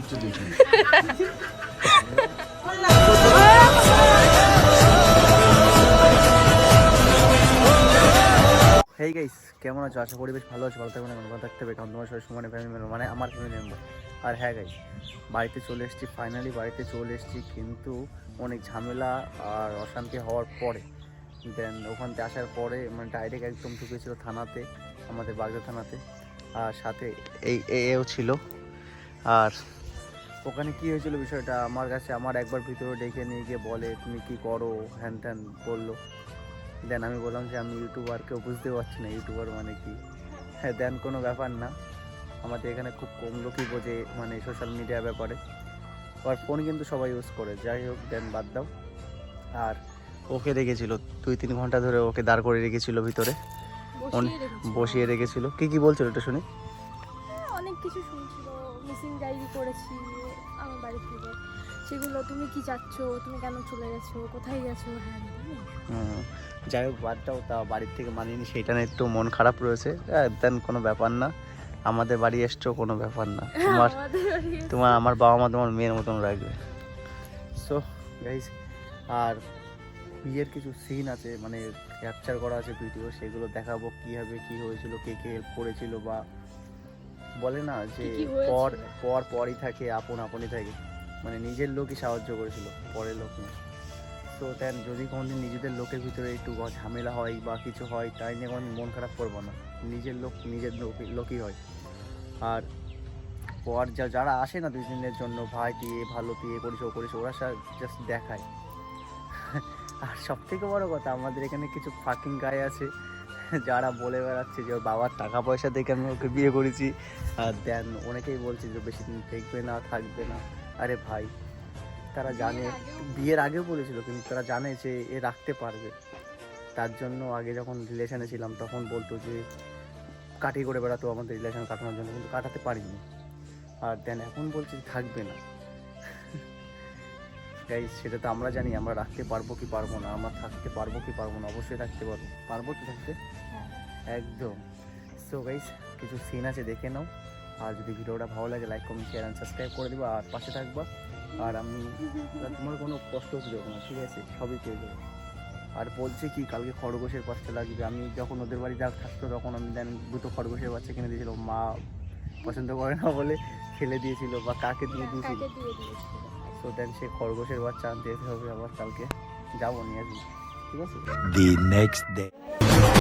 খুঁজতে দেখি। Hey guys কেমন আছো? আশা করি বেশ ভালো আছো। ভালো থাকবে ভালো থাকতে হবে। কারণ তোমার সবাই সমানে ফ্যামিলি মেম্বার মানে আমার ফ্যামিলি মেম্বার আর হ্যাঁ গাইস বাড়িতে চলে এসেছি ফাইনালি বাড়িতে চলে এসেছি, কিন্তু অনেক ঝামেলা আর অশান্তি হওয়ার পরে। দেন ওখান থেকে আসার পরে মানে ডাইরেক্ট একদম ঢুকেছিল থানাতে, আমাদের বাগদা থানাতে। আর সাথে এই এও ছিল। আর ওখানে কি হয়েছিল বিষয়টা? আমার কাছে আমার একবার ভিতরে ডেকে নিয়ে গিয়ে বলে তুমি কি করো? হ্যান ত্যান বলল দেন আমি বললাম যে আমি ইউটিউবার কেউ বুঝতে পারছি না ইউটিউবার মানে কি? হ্যাঁ দেন কোনো ব্যাপার না। আমাদের এখানে খুব কম লোকই বোঝে মানে সোশ্যাল মিডিয়া ব্যাপারে। আর ফোন কিন্তু সবাই ইউজ করে। যাই হোক দেন বাদ দাও। আর ওকে রেখেছিল দুই তিন ঘণ্টা ধরে ওকে দাঁড় করে রেখেছিল ভিতরে। অনেক- বসিয়ে রেখেছিল। বসিয়ে রেখেছিল। কি কি বলছিল এটা শুনি? হ্যাঁ, অনেক কিছু শুনছিল। মিসিং ডায়েরি করেছি আমার বাড়ি থেকে। সেগুলো তুমি কি যাচ্ছ তুমি কেন চলে গেছো? কোথায় গেছো? হ্যাঁ যাই হোক বাদ দাও তা বাড়ির থেকে মানিনি সেইটা নিয়ে একটু মন খারাপ রয়েছে। দেন কোনো ব্যাপার না। আমাদের বাড়ি এসছো কোনো ব্যাপার না। তোমার বাড়ি এসে- তোমার আমার বাবা মা তোমার মেয়ের মতন রাখবে সো গাইজ আর বিয়ের কিছু সিন আছে মানে ক্যাপচার করা আছে ভিডিও সেগুলো দেখাবো কীভাবে কী হয়েছিল কে কে হেল্প করেছিল বা বলে না যে? পর পর পরই থাকে আপন আপনই থাকে। মানে নিজের লোকই সাহায্য করেছিল পরের লোক না। তো দেন যদি কোনোদিন নিজেদের লোকের ভিতরে একটু ঝামেলা হয় বা কিছু হয় তাই নিয়ে কোনোদিন মন খারাপ করব না। নিজের লোক নিজের লোকই- লোকই হয়। আর পর যা যারা আসে না দুই দিনের জন্য ভাই এ ভালো এ করিস ও করিস ওরা জাস্ট দেখায়। আর সব থেকে বড় কথা আমাদের এখানে কিছু ফাঁকিং গায়ে আছে। যারা বলে বেড়াচ্ছে যে ওর বাবার টাকা পয়সা দেখে আমি ওকে বিয়ে করেছি, আর দেন অনেকেই বলছে যে বেশি দিন দেখবে না, থাকবে না। আরে ভাই, তারা জানে, বিয়ের আগেও বলেছিল, কিন্তু তারা জানে যে এ রাখতে পারবে। তার জন্য আগে যখন রিলেশনে ছিলাম, তখন বলতো যে কাটি করে বেড়াতো আমাদের রিলেশন কাটানোর জন্য, কিন্তু কাটাতে পারিনি। আর দেন এখন বলছে থাকবে না। গাইজ সেটা তো আমরা জানি আমরা রাখতে পারব কি পারব না আমরা থাকতে পারব কি পারব না অবশ্যই থাকতে পারব পারব তো থাকতে? হ্যাঁ। একদম। সো গাইজ কিছু সিন আছে দেখে নাও। আর যদি ভিডিওটা ভালো লাগে like comment share and subscribe করে দেবো আর পাশে থাকবা। আর আমি তোমার কোনো কষ্ট দেবো না ঠিক আছে? সবই পেয়ে যাব। আর বলছে কি কালকে খরগোশের বাচ্চা লাগবে। আমি যখন ওদের বাড়ি যা থাকতো তখন আমি দেন দুটো খরগোশের বাচ্চা কিনে দিয়েছিল। মা পছন্দ করে না বলে ফেলে দিয়েছিল বা কাকে দিয়ে দিয়েছিল? তো দেন সে খরগোশের বাচ্চা আনতে যেতে হবে আবার কালকে যাব নিয়ে আসবি ঠিক আছে দি নেক্সট day.